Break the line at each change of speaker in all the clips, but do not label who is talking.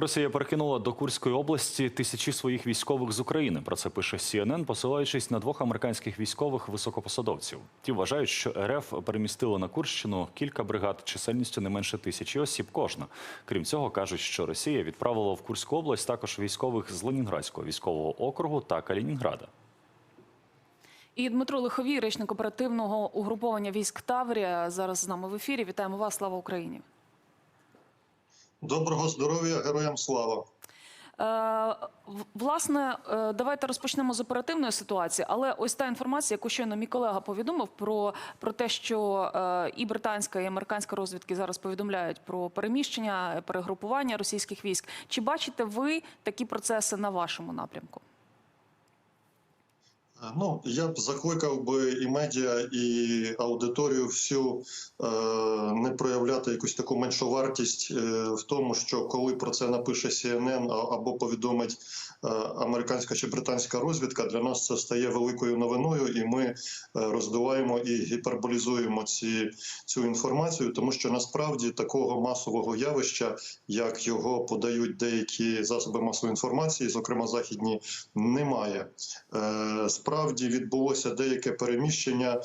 Росія перекинула до Курської області тисячі своїх військових з України. Про це пише CNN, посилаючись на двох американських військових високопосадовців. Ті вважають, що РФ перемістила на Курщину кілька бригад чисельністю не менше тисячі осіб кожна. Крім цього, кажуть, що Росія відправила в Курську область також військових з Ленінградського військового округу та Калінінграда.
І Дмитро Лиховій, речник оперативного угруповання військ Таврія, зараз з нами в ефірі. Вітаємо вас. Слава Україні.
Доброго здоров'я, героям слава.
Е, власне, е, давайте розпочнемо з оперативної ситуації. Але ось та інформація, яку щойно мій колега повідомив про, про те, що е, і британська, і американська розвідки зараз повідомляють про переміщення, перегрупування російських військ. Чи бачите ви такі процеси на вашому напрямку?
Ну я б закликав би і медіа, і аудиторію всю е, не проявляти якусь таку меншовартість е, в тому, що коли про це напише CNN або повідомить е, американська чи британська розвідка, для нас це стає великою новиною, і ми е, роздуваємо і гіперболізуємо ці цю інформацію, тому що насправді такого масового явища, як його подають деякі засоби масової інформації, зокрема західні, немає. Е, Справді відбулося деяке переміщення е,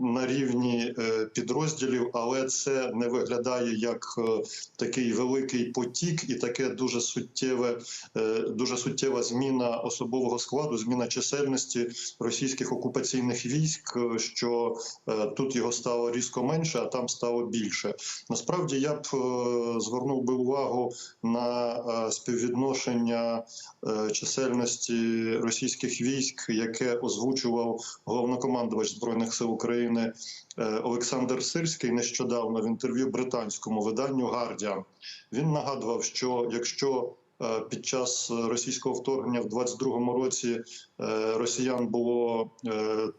на рівні е, підрозділів, але це не виглядає як е, такий великий потік і таке дуже суттєве, е, дуже суттєва зміна особового складу, зміна чисельності російських окупаційних військ, що тут його стало різко менше, а там стало більше. Насправді я б звернув би увагу на співвідношення чисельності російських військ, яке озвучував головнокомандувач збройних сил України е, Олександр Сирський нещодавно в інтерв'ю британському виданню Гардіан Він нагадував, що якщо е, під час російського вторгнення в 22-му році е, росіян було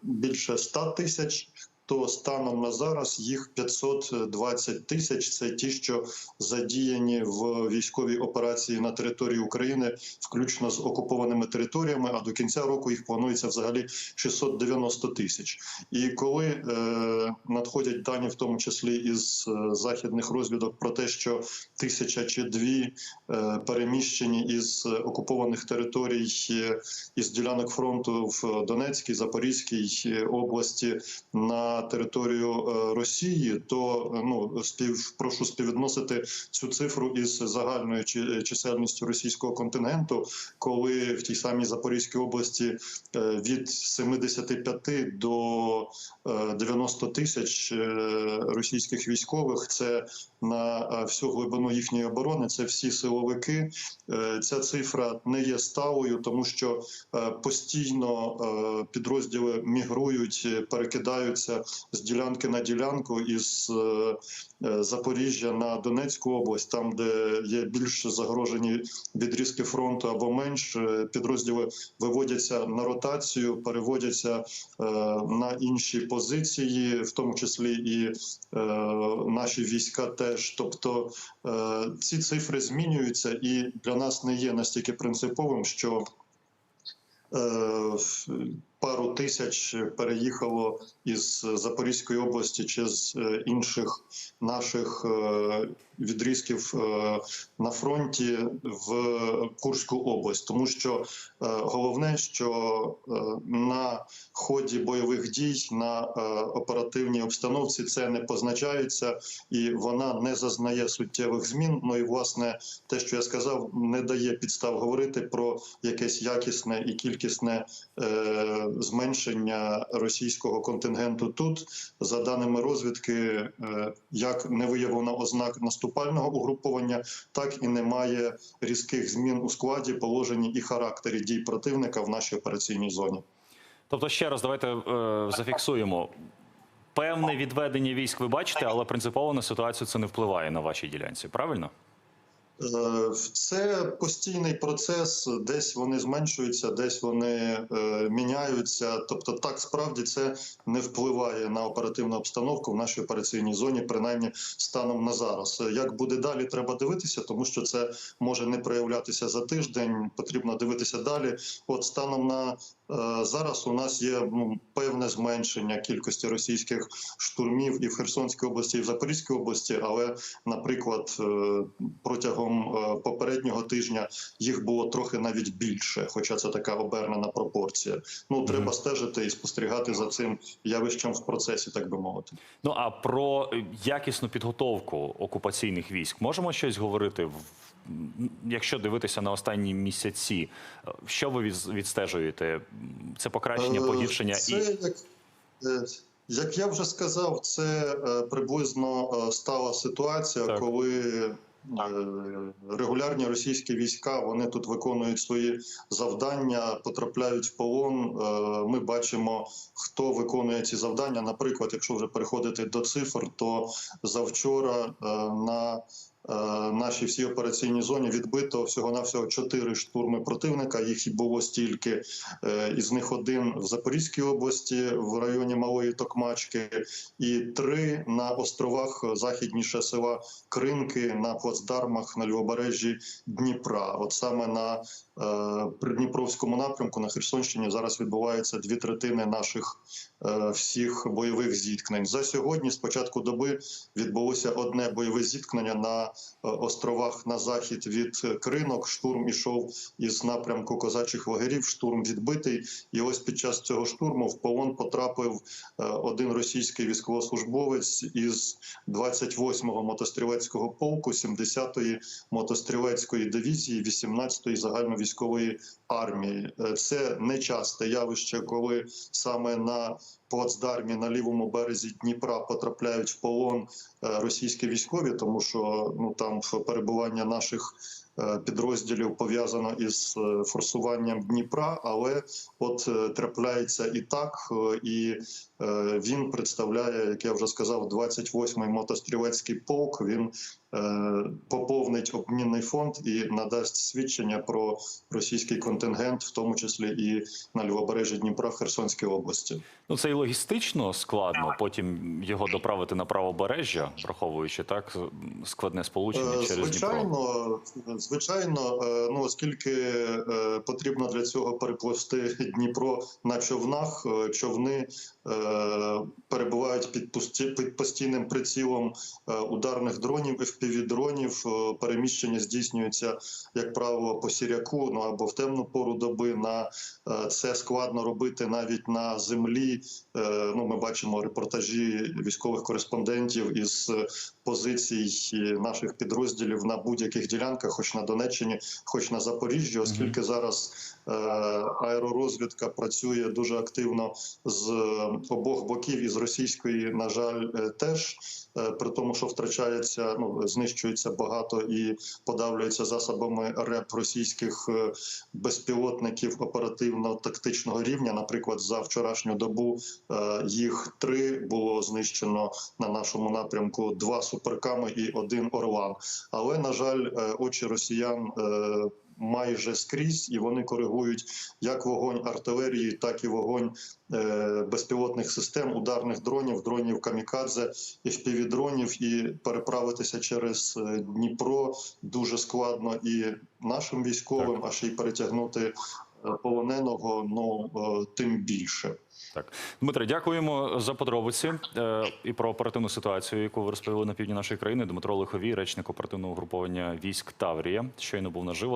більше 100 тисяч, то станом на зараз їх 520 тисяч. Це ті, що задіяні в військовій операції на території України, включно з окупованими територіями. А до кінця року їх планується взагалі 690 тисяч. І коли е, надходять дані, в тому числі із е, західних розвідок, про те, що тисяча чи дві е, переміщені із окупованих територій е, із ділянок фронту в Донецькій, Запорізькій е, області на територію е, Росії, то е, ну спів прошу співвідносити цю цифру із загальною чи- чисельністю російського контингенту, коли в тій самій Запорізькій області е, від 75 до е, 90 тисяч е, російських військових. Це на е, всю глибину їхньої оборони. Це всі силовики. Е, Ця цифра не є сталою, тому що е, постійно е, підрозділи мігрують, е, перекидаються з ділянки на ділянку із е, е, Запоріжжя на Донецьку область, там де є більш загрожені відрізки фронту або менш, е, підрозділи виводяться на ротацію, переводяться е, на інші позиції, в тому числі і наші війська теж. Тобто ці цифри змінюються, і для нас не є настільки принциповим, що пару тисяч переїхало із Запорізької області чи з е, інших наших е, відрізків е, на фронті в Курську область, тому що головне, що на ході бойових дій на оперативній обстановці це не позначається і вона не зазнає суттєвих змін. Ну і власне те, що я сказав, не дає підстав говорити про якесь якісне і кількісне зменшення російського контингенту тут. За даними розвідки, е, як не виявлено ознак наступального угруповання, так і немає різких змін у складі, положенні і характері дій противника в нашій операційній зоні.
Тобто, ще раз давайте е, зафіксуємо. Певне відведення військ ви бачите, але принципово на ситуацію це не впливає на вашій ділянці. Правильно?
Е, Це постійний процес, десь вони зменшуються, десь вони е, міняються. Тобто, так справді це не впливає на оперативну обстановку в нашій операційній зоні, принаймні станом на зараз. Як буде далі, треба дивитися, тому що це може не проявлятися за тиждень. Потрібно дивитися далі. От станом на Зараз у нас є ну, певне зменшення кількості російських штурмів і в Херсонській області, і в Запорізькій області. Але, наприклад, е, протягом е, попереднього тижня їх було трохи навіть більше, хоча це така обернена пропорція. Ну треба стежити і спостерігати за цим явищем в процесі, так би мовити.
Ну а про е, якісну підготовку окупаційних військ можемо щось говорити в. Якщо дивитися на останні місяці, е, що ви відстежуєте? Це покращення,
Е,
погіршення
Це,
і
як, е, як я вже сказав, це е, приблизно стала ситуація,
Так.
коли регулярні російські війська вони тут виконують свої завдання, потрапляють в полон. Ми бачимо, хто виконує ці завдання. Наприклад, якщо вже переходити до цифр, то завчора на нашій всій операційній зоні відбито всього навсього чотири штурми противника. Їх було стільки. Е, Із них один в Запорізькій області, в районі Малої Токмачки, і три на островах західніше села Кринки на плацдармах на лівобережжі Дніпра. От саме на е, Придніпровському напрямку на Херсонщині зараз відбувається дві третини наших е, всіх бойових зіткнень. За сьогодні, з початку доби, відбулося одне бойове зіткнення на е, островах на захід від е, Кринок. Штурм ішов із напрямку козачих лагерів. Штурм відбитий, і ось під час цього штурму в полон потрапив е, один російський військовослужбовець із 28-го мотострілецького полку, 70-ї мотострілецької дивізії, 18-ї загальновійськової армії. Це нечасте явище, коли саме на плацдармі на лівому березі Дніпра потрапляють в полон е, російські військові, тому що ну там перебування наших підрозділів пов'язано із е, форсуванням Дніпра, але от е, трапляється і так, е, і е, він представляє, як я вже сказав, 28-й мотострілецький полк. Він е, поповнить обмінний фонд і надасть свідчення про російський контингент, в тому числі і на лівобережжі Дніпра в Херсонській області.
ну це і логістично складно. Потім його доправити на правобережжя, враховуючи так складне сполучення
Е,
через Дніпро.
Звичайно, е, ну оскільки е, потрібно для цього перепливти Дніпро на човнах, е, човни перебувають під пусті- під постійним прицілом е, ударних дронів, FPV-дронів. Е, Переміщення здійснюється, як правило, по сіряку, ну або в темну пору доби. На е, це складно робити навіть на землі. Е, Ну, ми бачимо репортажі військових кореспондентів із е, позицій наших підрозділів на будь-яких ділянках, хоч на Донеччині, хоч на Запоріжжі, оскільки зараз е, аеророзвідка працює дуже активно з обох боків, і з російської, на жаль, е, теж. Е, При тому, що втрачається, ну знищується багато і подавлюється засобами РЕП російських е, безпілотників оперативно-тактичного рівня. Наприклад, за вчорашню добу е, їх три було знищено на нашому напрямку: два суперками і один орлан. Але на жаль, е, очі росіян. Майже скрізь, і вони коригують як вогонь артилерії, так і вогонь е, безпілотних систем, ударних дронів, дронів камікадзе, і дронів. І переправитися через е, Дніпро дуже складно і нашим військовим, а ще й перетягнути е, полоненого. Ну тим більше.
Так, Дмитре, дякуємо за подробиці е, і про оперативну ситуацію, яку ви розповіли на півдні нашої країни. Дмитро Лиховій, речник оперативного угруповання військ Таврія, щойно був наживо.